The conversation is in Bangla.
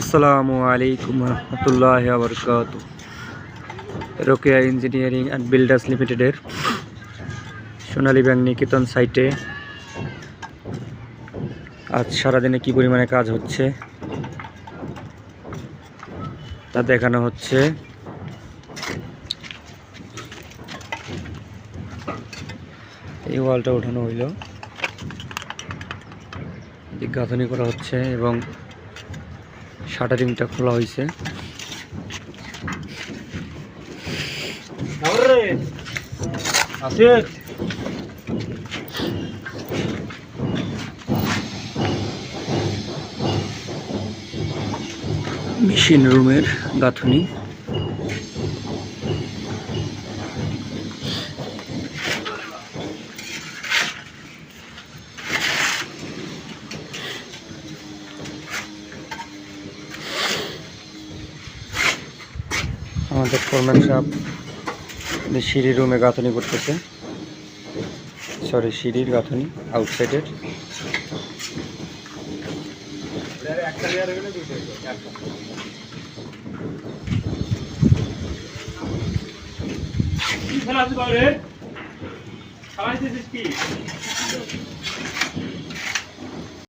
আসসালামু আলাইকুম রহমতুল্লাহ আবরকাত রোকেয়া ইঞ্জিনিয়ারিং অ্যান্ড বিল্ডার্স লিমিটেডের সোনালী ব্যাংক নিকেতন সাইটে আজ সারাদিনে কি পরিমাণে কাজ হচ্ছে তা দেখানো হচ্ছে। এই ওয়ালটা ওঠানো হইল। গাঁথনি করা হচ্ছে এবং শাটারিংটা খোলা হয়েছে। মেশিন রুমের গাঁথনি। আমাদের ফোরম্যান সাহেব সিঁড়ি রুমে গাঁথনি করতেছে। সরি সিঁড়ির গাঁথনি আউটসাইডের কি?